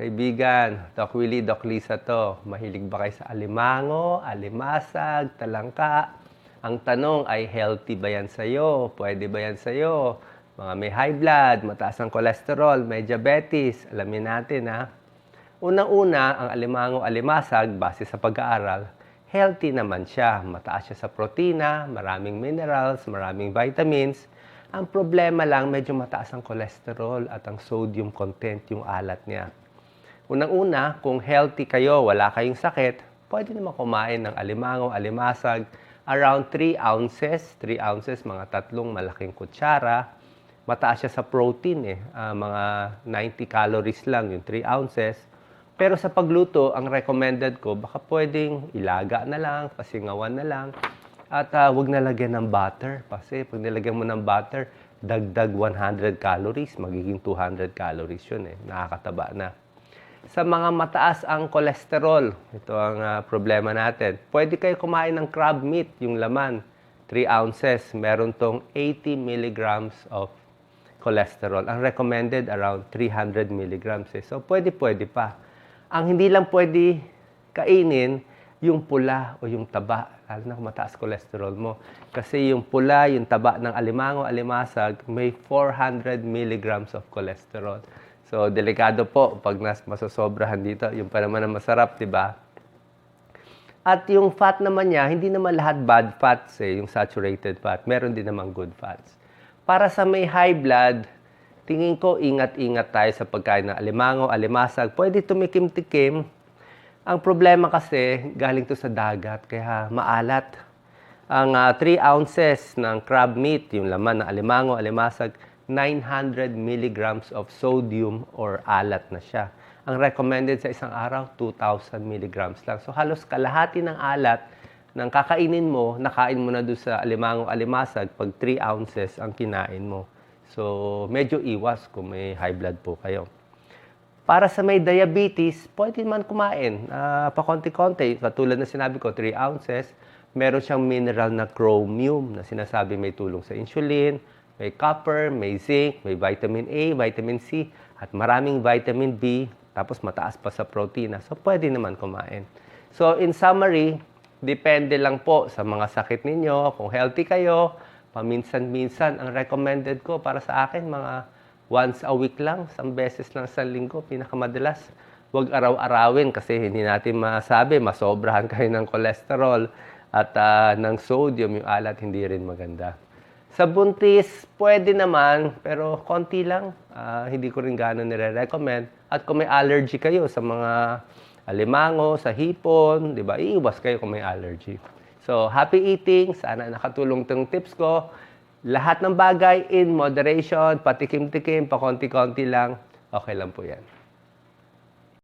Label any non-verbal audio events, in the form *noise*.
Kaibigan, Doc Willie, Doc Lisa to. Mahilig ba kayo sa alimango, alimasag, talangka? Ang tanong ay healthy ba yan sa'yo? Pwede ba yan sa'yo? Mga may high blood, mataas ang cholesterol, may diabetes. Alamin natin ha. Unang-una, ang alimango, alimasag, base sa pag-aaral, healthy naman siya. Mataas siya sa protina, maraming minerals, maraming vitamins. Ang problema lang, medyo mataas ang cholesterol at ang sodium content, yung alat niya. Unang-una, kung healthy kayo, wala kayong sakit, pwede naman kumain ng alimango, alimasag, around 3 ounces, 3 ounces, mga tatlong malaking kutsara. Mataas siya sa protein eh, ah, mga 90 calories lang yung 3 ounces. Pero sa pagluto, ang recommended ko, baka pwedeng ilaga na lang, pasingawan na lang, at ah, wag na lagyan ng butter. Kasi pag nilagyan mo ng butter, dagdag 100 calories, magiging 200 calories yun eh. Nakakataba na. Sa mga mataas ang cholesterol, ito ang ah, problema natin. Pwede kayo kumain ng crab meat, yung laman, 3 ounces. Meron tong 80 milligrams of cholesterol. Ang recommended around 300 milligrams. Eh. So, pwede, pwede pa. Ang hindi lang pwede kainin, yung pula o yung taba, lalo na kung mataas cholesterol mo. Kasi yung pula, yung taba ng alimango, alimasag, may 400 milligrams of cholesterol. So, delikado po pag nas masosobrahan dito. Yung pa naman ang masarap, di ba? At yung fat naman niya, hindi naman lahat bad fats eh, yung saturated fat. Meron din naman good fats. Para sa may high blood, tingin ko ingat-ingat tayo sa pagkain ng alimango, alimasag. Pwede tumikim-tikim. Ang problema kasi, galing to sa dagat, kaya maalat. Ang 3 ounces ng crab meat, yung laman ng alimango, alimasag, 900 milligrams of sodium or alat na siya. Ang recommended sa isang araw, 2,000 milligrams lang. So halos kalahati ng alat ng kakainin mo, nakain mo na doon sa alimango alimasag pag 3 ounces ang kinain mo. So medyo iwas kung may high blood po kayo. Para sa may diabetes, pwede man kumain. Uh, pakonti-konti. Katulad na sinabi ko, 3 ounces. Meron siyang mineral na chromium na sinasabi may tulong sa insulin, may copper, may zinc, may vitamin A, vitamin C, at maraming vitamin B, tapos mataas pa sa protina. So, pwede naman kumain. So, in summary, depende lang po sa mga sakit ninyo. Kung healthy kayo, paminsan-minsan, ang recommended ko para sa akin, mga once a week lang, isang beses lang sa linggo, pinakamadalas. Huwag araw-arawin kasi hindi natin masabi, masobrahan *laughs* kayo ng cholesterol at ah, ng sodium, yung alat, hindi rin maganda. Sa buntis, pwede naman, pero konti lang. Ah, hindi ko rin gano'n nire-recommend. At kung may allergy kayo sa mga alimango, sa hipon, di ba, iiwas kayo kung may allergy. So, happy eating. Sana nakatulong tong tips ko. Lahat ng bagay in moderation, patikim-tikim, pakonti-konti lang. Okay lang po yan.